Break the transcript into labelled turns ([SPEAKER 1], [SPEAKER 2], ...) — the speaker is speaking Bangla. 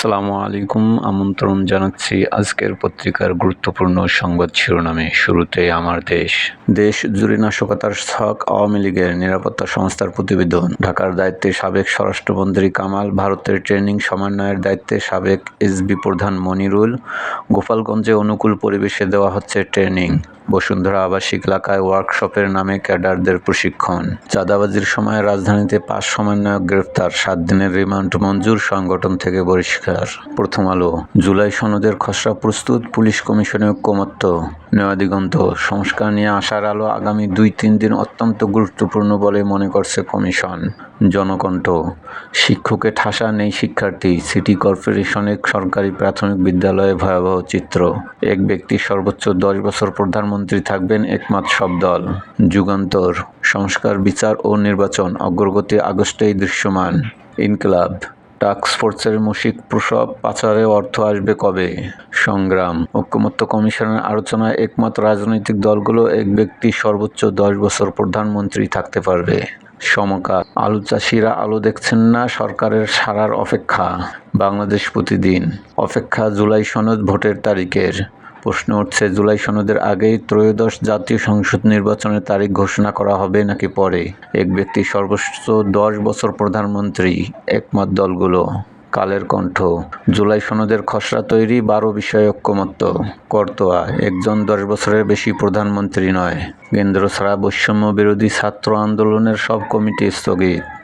[SPEAKER 1] আসসালামু আলাইকুম। আমন্ত্রণ জানাচ্ছি আজকের পত্রিকার গুরুত্বপূর্ণ সংবাদ শিরোনামে। শুরুতে আমার দেশ। দেশ জুড়ে নাশকতার ছক আওয়ামী লীগের নিরাপত্তা সংস্থার প্রতিবেদন। ঢাকার দায়িত্বে সাবেক স্বরাষ্ট্রমন্ত্রী কামাল, ভারতের ট্রেনিং সমন্বয়ের দায়িত্বে সাবেক এসবি প্রধান মনিরুল, গোপালগঞ্জে অনুকূল পরিবেশে দেওয়া হচ্ছে ট্রেনিং। বসুন্ধরা আবাসিক এলাকায় ওয়ার্কশপের নামে ক্যাডারদের প্রশিক্ষণ। চাঁদাবাজির সময় রাজধানীতে পাঁচ সমন্বয়ক গ্রেফতার, সাত দিনের রিমান্ড মঞ্জুর সংগঠন থেকে বহিষ্কার। প্রথম আলো, জুলাই সনদের খসড়া প্রস্তুত, পুলিশ কমিশনে ঐক্যমত্য নয়াদিগন্ত সংস্কার নিয়ে আসার আলো আগামী দুই তিন দিন অত্যন্ত গুরুত্বপূর্ণ বলে মনে করছে কমিশন। জনকণ্ঠ, শিক্ষকে ঠাসা নেই শিক্ষার্থী, সিটি কর্পোরেশনের সরকারি প্রাথমিক বিদ্যালয়ে ভয়াবহ চিত্র। এক ব্যক্তি সর্বোচ্চ দশ বছর প্রধানমন্ত্রী থাকবেন একমাত সব দল। যুগান্তর, সংস্কার, বিচার ও নির্বাচন অগ্রগতি আগস্টেই দৃশ্যমান। ইনকলাব টাস্ক ফোর্সের মুশিক প্রসব পাচারে অর্থ আসবে কবে? সংগ্রাম। ঐক্যমত্য কমিশনের আলোচনায় একমাত্র রাজনৈতিক দলগুলো এক ব্যক্তি সর্বোচ্চ দশ বছর প্রধানমন্ত্রী থাকতে পারবে। সমকাল। আলু চাষিরা আলু দেখছেন না সরকারের সারার অপেক্ষা। বাংলাদেশ প্রতিদিন। অপেক্ষা জুলাই সনদ ভোটের তারিখের। প্রশ্ন উঠছে, জুলাই সনদের আগেই ত্রয়োদশ জাতীয় সংসদ নির্বাচনের তারিখ ঘোষণা করা হবে নাকি পরে? এক ব্যক্তি সর্বোচ্চ দশ বছর প্রধানমন্ত্রী, একমত দলগুলো। কালের কণ্ঠ, জুলাই সনদের খসড়া তৈরি বারো বিষয়ে ঐক্যমত্য। করতোয়া, একজন দশ বছরের বেশি প্রধানমন্ত্রী নয়। কেন্দ্র ছাড়া বৈষম্য বিরোধী ছাত্র আন্দোলনের সব কমিটি স্থগিত।